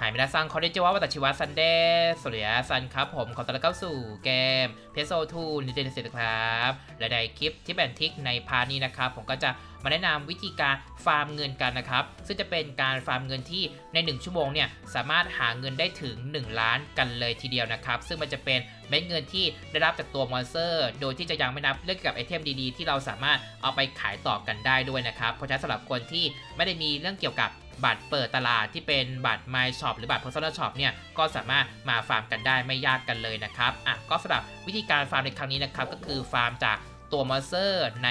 หายมินาซังคอริจิวะวัตชิวะซันเดย์สวัสดีครับซันครับผมขอต้อนรับเข้าสู่เกมเพโซทูนิเทนเซครับและในคลิปที่แบนทิกในพาร์ทนี้นะครับ ผมก็จะมาแนะนำวิธีการฟาร์มเงินกันนะครับ ซึ่งจะเป็นการฟาร์มเงินที่ใน 1 ชั่วโมงเนี่ยสามารถหาเงินได้ถึง 1 ล้านกันเลยทีเดียวนะครับ ซึ่งมันจะเป็นเม็ดเงินที่ได้รับจากตัวมอนสเตอร์ โดยที่จะยังไม่นับเรื่องเกี่ยวกับไอเทมดีๆ ที่เราสามารถเอาไปขายต่อกันได้ด้วยนะครับเพราะฉะนั้นสำหรับคนที่ไม่ได้มีเรื่องเกี่ยวกับ บัตรเปิดตลาดที่เป็นบัตร My Shop หรือบัตร Personal Shop เนี่ยก็สามารถมาฟาร์มกันได้ไม่ยากกันเลยนะครับอะก็สำหรับวิธีการฟาร์มในครั้งนี้นะครับก็คือฟาร์มจากตัวมอนสเตอร์ใน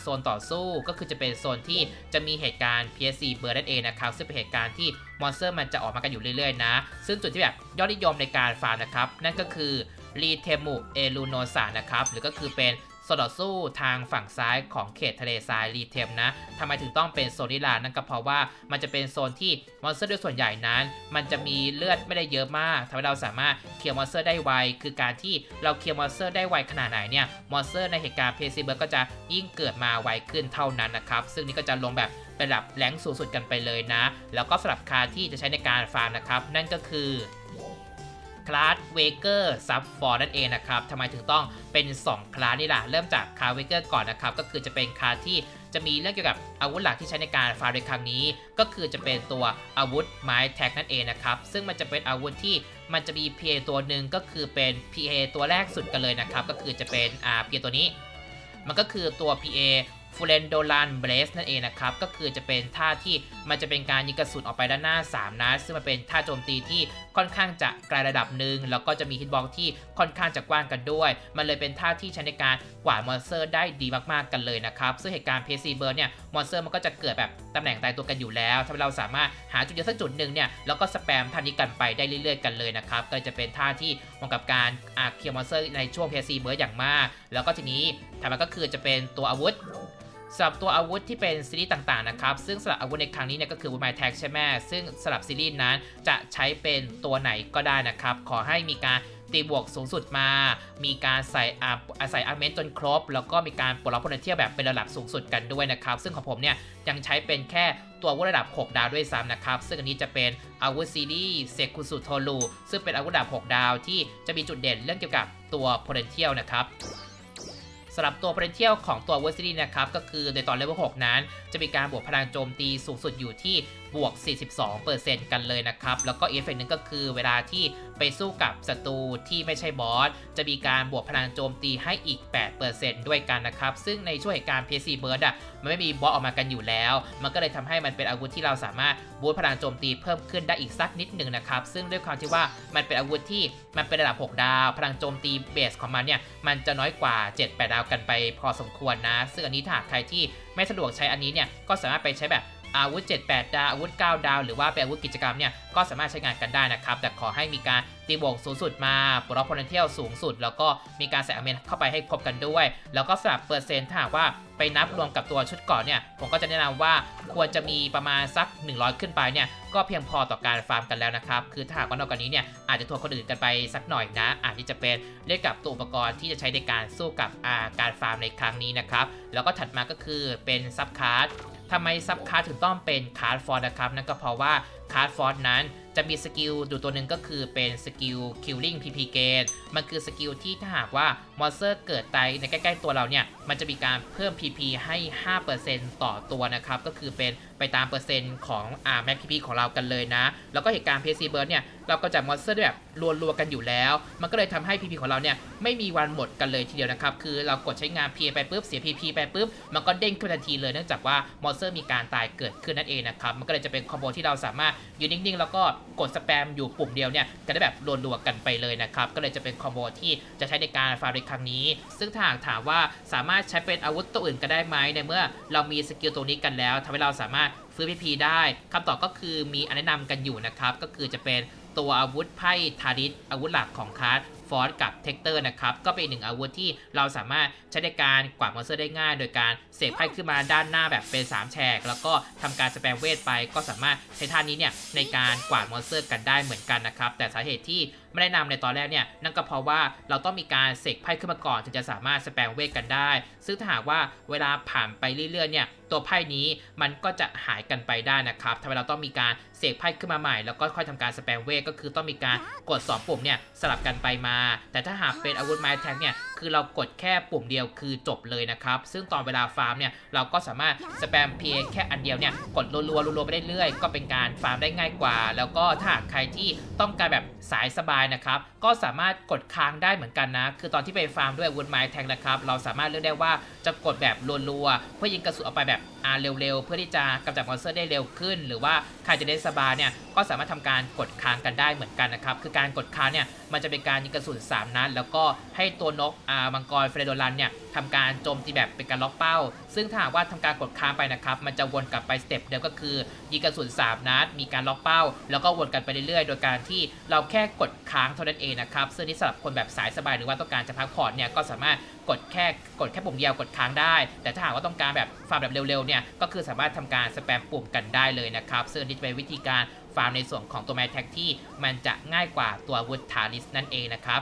โซนต่อสู้ก็คือจะเป็นโซนที่จะมีเหตุการณ์ PSC เบอร์นั่นเองนะครับซึ่งเป็นเหตุการณ์ที่มอนสเตอร์มันจะออกมากันอยู่เรื่อยๆนะ ซึ่งจุดที่แบบยอดนิยมในการฟาร์มนะครับ นั่นก็คือรีเทมุเอลูโนซานะครับ หรือก็คือเป็น โซนต่อสู้ทางฝั่งซ้ายของเขตทะเลทรายรีเทมนะทำไมถึงต้องเป็นโซนนิลานั่นก็เพราะว่ามันจะเป็นโซนที่มอนสเตอร์โดยส่วนใหญ่นั้น มันจะมีเลือดไม่ได้เยอะมากทำให้เราสามารถเคลียร์มอนสเตอร์ได้ไว คือการที่เราเคลียร์มอนสเตอร์ได้ไวขนาดไหนเนี่ย มอนสเตอร์ในเหตุการณ์เพซีเบิร์ก็จะยิ่งเกิดมาไวขึ้นเท่านั้นนะครับ ซึ่งนี่ก็จะลงแบบเป็นระดับแรงสูงสุดกันไปเลยนะ แล้วก็สำหรับคาที่จะใช้ในการฟาร์มนะครับ นั่นก็คือ คลาสเวเกอร์ซับฟอร์นั่นเองนะครับทำไมถึงต้องเป็น 2 คลาสนี่ล่ะ เริ่มจากคาเวเกอร์ก่อนนะครับ ก็คือจะเป็นคลาสที่จะมีเรื่องเกี่ยวกับอาวุธหลักที่ใช้ในการฟาร์ในครั้งนี้ ก็คือจะเป็นตัวอาวุธไม้แท็กนั่นเองนะครับ ซึ่งมันจะเป็นอาวุธที่มันจะมี PA ตัวหนึ่งก็คือเป็น PA ตัวแรกสุดกันเลยนะครับ ก็คือจะเป็นอ่า PA ตัวนี้ มันก็คือตัว PA ฟูเรนโดลันเบรสนั่นเองนะครับ ก็คือจะเป็นท่าที่มันจะเป็นการยิงกระสุนออกไปด้านหน้า 3 นัดซึ่งมันเป็นท่าโจมตีที่ ค่อนข้างจะไกลระดับหนึ่งแล้วก็จะมีฮิตบ็อกที่ค่อนข้างจะกว้างกันด้วย มันเลยเป็นท่าที่ใช้ในการกวาดมอนสเตอร์ได้ดีมากๆกันเลยนะครับ ซึ่งเหตุการณ์เพซีเบิร์เนี่ยมอนสเตอร์มันก็จะเกิดแบบตำแหน่งตายตัวกันอยู่แล้วทำให้เราสามารถหาจุดเดียวสักจุดหนึ่งเนี่ยแล้วก็สแปมท่านี้กันไปได้เรื่อย ๆ กันเลยนะครับก็จะเป็นท่าที่เหมาะกับการอาเคลียร์มอนสเตอร์ในช่วงเพซีเบิร์อย่างมาก แล้วก็ทีนี้ถัดมาก็คือจะเป็นตัวอาวุธ สำหรับตัวอาวุธที่เป็นซีรีส์ต่างๆนะครับ ซึ่งสำหรับอาวุธในครั้งนี้เนี่ยก็คือวูมายแท็กใช่ไหมซึ่งสำหรับซีรีส์นั้นจะใช้เป็นตัวไหนก็ได้นะครับ ขอให้มีการตีบวกสูงสุดมา มีการใส่อาใส่อาร์เมนจนครบ แล้วก็มีการปลดล็อกพลังเทียแบบเป็นระดับสูงสุดกันด้วยนะครับ ซึ่งของผมเนี่ยยังใช้เป็นแค่ตัวอาวุธระดับ 6 ดาวด้วยซ้ำนะครับ ซึ่งอันนี้จะเป็นอาวุธซีรีส์เซคุสุโทรูซึ่งเป็นอาวุธระดับ 6 ดาวที่จะมีจุดเด่นเรื่องเกี่ยวกับตัว potential นะครับำหรับตัว potential ของตัว w o r s i t y นะครับก็คือในตอนเลเวล6นั้น จะมีการบวกพลังโจมตีสูงสุดอยู่ที่บวก 42%กันเลยนะครับ แล้วก็อีกเฟกหนึ่งก็คือเวลาที่ไปสู้กับศัตรูที่ไม่ใช่บอส จะมีการบวกพลังโจมตีให้อีก 8%ด้วยกันนะครับ ซึ่งในช่วงเหตุการณ์ PC Burst อะมันไม่มีบอสออกมากันอยู่แล้ว มันก็เลยทำให้มันเป็นอาวุธที่เราสามารถบูสพลังโจมตีเพิ่มขึ้นได้อีกสักนิดหนึ่งนะครับ ซึ่งด้วยความที่ว่ามันเป็นอาวุธที่มันเป็นระดับ 6 ดาว พลังโจมตีเบสของมันเนี่ยมันจะน้อยกว่า 7-8 ดาวกันไปพอสมควรนะ ซึ่งอันนี้ถ้าใครที่ไม่สะดวกใช้อันนี้เนี่ยก็สามารถไปใช้แบบ อาวุธ 7-8 ดาว อาวุธ 9 ดาว หรือว่าเป็นอาวุธกิจกรรมเนี่ยก็สามารถใช้งานกันได้นะครับ แต่ขอให้มีการตีบวกสูงสุดมาปลดล็อกพลังเที่ยวสูงสุด แล้วก็มีการใส่อเมนเข้าไปให้ครบกันด้วย แล้วก็สลับเปอร์เซ็นต์ถ้าหากว่าไปนับรวมกับตัวชุดก่อนเนี่ย ผมก็จะแนะนำว่าควรจะมีประมาณสัก 100 ขึ้นไปเนี่ย ก็เพียงพอต่อการฟาร์มกันแล้วนะครับ คือถ้าหากว่านอกจากนี้เนี่ยอาจจะทัวร์คนอื่นกันไปสักหน่อยนะ อาจที่จะเป็นเรียกกับตัวอุปกรณ์ที่จะใช้ในการสู้กับาการฟาร์มในครั้งนี้นะครับ แล้วก็ถัดมาก็คือเป็นซับคาร์ด ทำไมซับคาร์ถึงต้องเป็นคาร์ดฟอร์ดนะครับนั่นก็เพราะว่าคาร์ดฟอร์ดนั้น จะมีสกิลดูตัวหนึ่งก็คือเป็นสกิล killing pp gain มันคือสกิลที่ถ้าหากว่ามอนสเตอร์เกิดตายในใกล้ๆตัวเราเนี่ย มันจะมีการเพิ่ม pp ให้ 5%ต่อตัวนะครับ ก็คือเป็นไปตามเปอร์เซ็นต์ของอ่าแม็ก pp ของเรากันเลยนะ แล้วก็เหตุการณ์ PC Burst เนี่ย เราก็จะมอนสเตอร์แบบรัวๆกันอยู่แล้ว มันก็เลยทำให้ pp ของเราเนี่ย ไม่มีวันหมดกันเลยทีเดียวนะครับ คือเรากดใช้งาน PA ไปปุ๊บ เสีย pp ไปปุ๊บ มันก็เด้งขึ้นทันทีเลยเนื่องจากว่ามอนสเตอร์มีการตายเกิดขึ้นนั่นเองนะครับ มันก็เลยจะเป็นคอมโบที่เราสามารถยืนนิ่งๆ แล้วก็กดสแปมอยู่ปุ่มเดียวเนี่ยจะได้แบบรัวๆกันไปเลยนะครับ ก็เลยจะเป็นคอมโบที่จะใช้ในการฟาร์มในครั้งนี้ ซึ่งถ้าหากถามว่าสามารถใช้เป็นอาวุธตัวอื่นก็ได้ไหมในเมื่อ เรามีสกิลตัวนี้กันแล้วทำให้เราสามารถฟื้นพีพีได้คำตอบก็คือมีแนะนำกันอยู่นะครับ ก็คือจะเป็นตัวอาวุธไพ่ทาริสอาวุธหลักของคลาส ฟอสกับเทคเตอร์นะครับ ก็เป็นอีกหนึ่งอาวุธที่เราสามารถใช้ในการกวาดมอนสเตอร์ได้ง่าย โดยการเสกไพ่ขึ้นมาด้านหน้าแบบเป็น 3 แฉก แล้วก็ทำการสแปมเวทไป ก็สามารถใช้ท่านี้เนี่ยในการกวาดมอนสเตอร์กันได้เหมือนกันนะครับ แต่สาเหตุที่ไม่ได้นำในตอนแรกเนี่ยนั่นก็เพราะว่าเราต้องมีการเสกไพ่ขึ้นมาก่อนถึงจะสามารถสแปมเวทกันได้ ซึ่งถ้าหากว่าเวลาผ่านไปเรื่อยๆเนี่ยตัวไพ่นี้มันก็จะหายกันไปได้นะครับทำให้เราต้องมีการเสกไพ่ขึ้นมาใหม่ แล้วก็ค่อยทำการสแปมเวทก็คือต้องมีการกด2ปุ่มเนี่ยสลับกันไปมาแต่ถ้าหากเป็นอาวุธไม้แท็กเนี่ย คือเรากดแค่ปุ่มเดียวคือจบเลยนะครับ ซึ่งตอนเวลาฟาร์มเนี่ยเราก็สามารถสแปมเพียงแค่อันเดียวเนี่ยกดรัวๆรัวๆไปเรื่อยๆก็เป็นการฟาร์มได้ง่ายกว่า แล้วก็ถ้าใครที่ต้องการแบบสายสบายนะครับก็สามารถกดค้างได้เหมือนกันนะ คือตอนที่ไปฟาร์มด้วยวุธไม้แท็กนะครับเราสามารถเลือกได้ว่าจะกดแบบรัวๆเพื่อยิงกระสุนออกไปแบบอาเร็วๆ เพื่อที่จะกำจัดมอนสเตอร์ได้เร็วขึ้น หรือว่าใครจะได้สบายเนี่ยก็สามารถทำการกดค้างกันได้เหมือนกันนะครับคือการกดค้างเนี่ยมันจะเป็นการยิงกระสุน3นัดแล้วก็ให้ตัวนกมังกรเฟรโดรันเนี่ยทำการโจมตีแบบเป็นการล็อกเป้า ซึ่งถ้าหากว่าทำการกดค้างไปนะครับ มันจะวนกลับไปสเต็ปเดิมก็คือยิงกระสุน3นัดมีการล็อกเป้า แล้วก็วนกันไปเรื่อยๆ โดยการที่เราแค่กดค้างเท่านั้นเองนะครับ ซึ่งนี่สำหรับคนแบบสายสบายหรือว่าต้องการจะพักผ่อนเนี่ยก็สามารถกดแค่กดแค่ปุ่มเดียวกดค้างได้ แต่ถ้าหากว่าต้องการแบบฟาร์มแบบเร็วๆเนี่ยก็คือสามารถทำการสแปมปุ่มกันได้เลยนะครับซึ่งนี่จะเป็นวิธีการฟาร์มในส่วนของตัวแมทแท็กที่มันจะง่ายกว่าตัววุฒทาริสนั่นเองนะครับ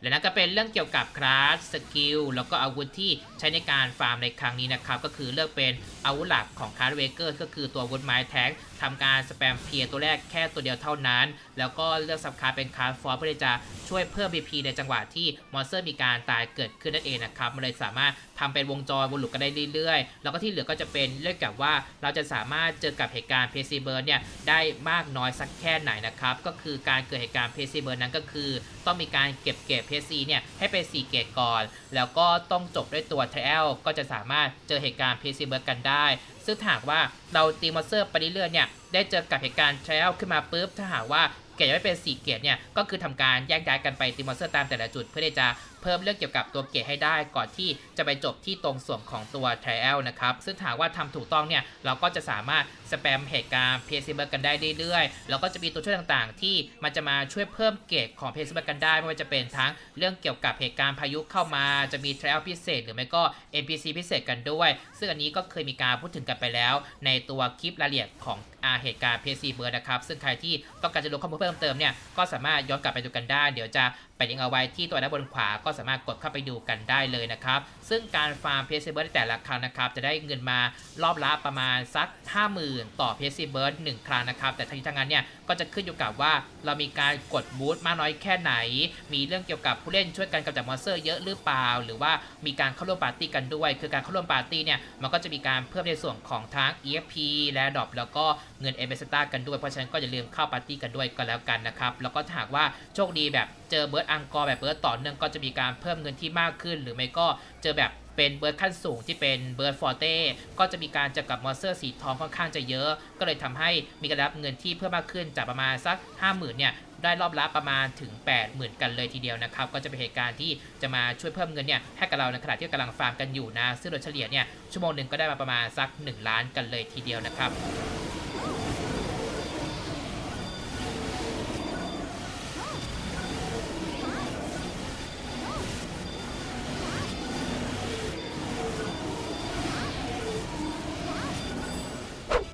และนั่นก็เป็นเรื่องเกี่ยวกับคลาสสกิลแล้วก็อาวุธที่ใช้ในการฟาร์มในครั้งนี้นะครับ ก็คือเลือกเป็นอาวุธหลักของคลาสเวเกอร์ก็คือตัววุธไม้แท็กทำการสแปมเพียตัวแรกแค่ตัวเดียวเท่านั้น แล้วก็เลือกสับคาเป็นคลาสฟอร์เพื่อที่จะ ช่วยเพิ่ม BP ในจังหวะที่มอนสเตอร์มีการตายเกิดขึ้นนั่นเองนะครับมันเลยสามารถทำเป็นวงจรวนลูปกันได้เรื่อยๆ แล้วก็ที่เหลือก็จะเป็นเรื่องกับว่าเราจะสามารถเจอกับเหตุการณ์เพซีเบิร์เนี่ยได้มากน้อยสักแค่ไหนนะครับก็คือการเกิดเหตุการณ์เพซีเบิร์นั้นก็คือ ต้องมีการเก็บเกรดเพซีเนี่ยให้เป็น4เกรดก่อน แล้วก็ต้องจบด้วยตัวเทลก็จะสามารถเจอเหตุการณ์เพซีเบิร์กันได้ ซึ่งถ้าหากว่าเราตีมอนสเตอร์ไปเรื่อยๆเนี่ยได้เจอกับเหตุการณ์เทลขึ้นมาปุ๊บถ้าหากว่า รดยังไม่เป็น 4 เกรดเนี่ยก็คือทำการแยกย้ายกันไปตีมอนสเตอร์ตามแต่ละจุดเพื่อที่จะเพิ่มเรื่องเกี่ยวกับตัวเกรดให้ได้ก่อนที่จะไปจบที่ตรงส่วนของตัว trial นะครับซึ่งถามว่าทำถูกต้องเนี่ยเราก็จะสามารถ สแปมเหตุการณ์ p s เ b กันได้เรื่อยๆ แล้วก็จะมีตัวช่วยต่างๆ ที่มันจะมาช่วยเพิ่มเกรดของ p s เ b กันได้ไม่ว่าจะเป็นทั้งเรื่องเกี่ยวกับเหตุการณ์พายุเข้ามาจะมี trial พิเศษ หรือไม่ก็ NPC พิเศษกันด้วย ซึ่งอันนี้ก็เคยมีการพูดถึงกันไปแล้ว ในตัวคลิปรายละเอียดของอาเหตุการณ์ PSC เบอร์นะครับซึ่งใครที่ต้องการจะรู้ข้อมูลเพิ่มเติมเนี่ยก็สามารถย้อนกลับไปดูกันได้ เดี๋ยวจะ ไปลิงก์เอาไว้ที่ตัวด้านบนขวาก็สามารถกดเข้าไปดูกันได้เลยนะครับ ซึ่งการฟาร์ม PSC เบอร์ในแต่ละครั้งนะครับ จะได้เงินมารอบละประมาณสัก 50,000 ต่อ PSC เบอร์หนึ่งครั้งนะครับ แต่ทั้งนี้ทั้งนั้นเนี่ยก็จะขึ้นอยู่กับว่าเรามีการกดบูทมากน้อยแค่ไหน มีเรื่องเกี่ยวกับผู้เล่นช่วยกันกำจัดมอนสเตอร์เยอะหรือเปล่า หรือว่ามีการเข้าร่วมปาร์ตี้กันด้วย คือการเข้าร่วมปาร์ตี้เนี่ยมันก็จะมีการเพิ่มในส่วนของทั้ง EFP และดอปแล้วก็เงินเอเบสตากันด้วยเพราะฉะนั้นก็อย่าลืมเข้าปาร์ตี้กันด้วยก็แล้วกันนะครับแล้วก็หากว่าโชคดีแบบเจอเบิร์ดอังกอร์แบบเบิร์ดต่อเนื่องก็จะมีการเพิ่มเงินที่มากขึ้น หรือไม่ก็เจอแบบเป็นเบิร์ดขั้นสูงที่เป็นเบิร์ดฟอร์เต้ก็จะมีการเจอกับมอนสเตอร์สีทองค่อนข้างจะเยอะ ก็เลยทำให้มีการรับเงินที่เพิ่มมากขึ้นจากประมาณสัก 50,000เนี่ยได้รอบละประมาณถึง 80,000 กันเลยทีเดียวนะครับ ก็จะเป็นเหตุการณ์ที่จะมาช่วยเพิ่มเงินเนี่ยให้กับเราในขณะที่กำลังฟาร์มกันอยู่นะ ซึ่งโดยเฉลี่ยเนี่ยชั่วโมงหนึ่งก็ได้มาประมาณสัก 1 ล้านกันเลยทีเดียวนะครับ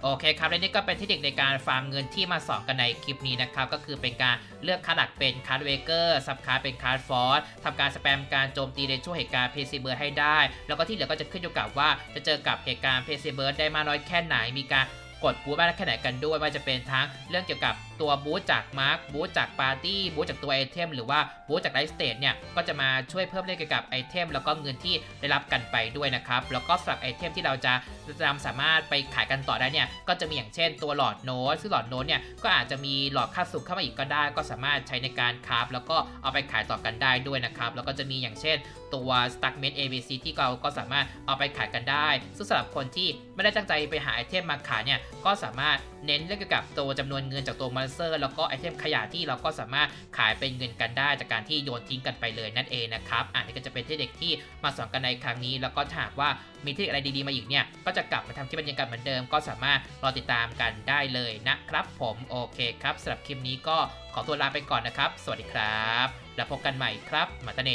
โอเคครับและนี่ก็เป็นเทคนิคในการฟาร์มเงินที่มาสอนกันในคลิปนี้นะครับ ก็คือเป็นการเลือกคัดหลักเป็นคัดเวเกอร์ซับคัดเป็นคัดฟอร์สทำการสแปมการโจมตีในช่วงเหตุการณ์เพซีเบิร์ให้ได้ แล้วก็ที่เหลือก็จะขึ้นอยู่กับว่าจะเจอกับเหตุการณ์เพซีเบิร์ได้มากน้อยแค่ไหนมีการกดบูทมากแค่ไหนกันด้วยว่าจะเป็นทั้งเรื่องเกี่ยวกับ ตัวบูทจากมาร์คบูทจากปาร์ตี้บูทจากตัวไอเทมหรือว่าบูทจากไลฟ์สเตทเนี่ยก็จะมาช่วยเพิ่มเรื่องเกี่ยวกับไอเทมแล้วก็เงินที่ได้รับกันไปด้วยนะครับแล้วก็สำหรับไอเทมที่เราจะนำสามารถไปขายกันต่อได้เนี่ยก็จะมีอย่างเช่นตัวหลอดโน้ตซึ่งหลอดโน้ตเนี่ยก็อาจจะมีหลอดค่าสุกเข้ามาอีกก็ได้ ก็สามารถใช้ในการคราฟแล้วก็เอาไปขายต่อกันได้ด้วยนะครับแล้วก็จะมีอย่างเช่น ตัว Stack m a t ABC ที่เราก็สามารถเอาไปขายกันได้ ซึ่งสำหรับคนที่ไม่ได้ตั้งใจไปหาไอเทมมาขายเนี่ยก็สามารถเน้นเรื่องเกี่ยวกับตัวจำนวนเงินจากตัวมอนเตอร์ แล้วก็ไอเทมขยะที่เราก็สามารถขายเป็นเงินกันได้จากการที่โยนทิ้งกันไปเลยนั่นเองนะครับอันนี้ก็จะเป็นเทคนิคที่มาสอนกันในครั้งนี้ แล้วก็ถาหากว่ามีเทคนิคอะไรดีๆมาอีกเนี่ยก็จะกลับมาทำคลิปบรรยากาศเหมือนเดิม ก็สามารถรอติดตามกันได้เลยนะครับ ผมโอเคครับสำหรับคลิปนี้ก็ขอตัวลาไปก่อนนะครับ สวัสดีครับ แล้วพบกันใหม่ครับมาตาเน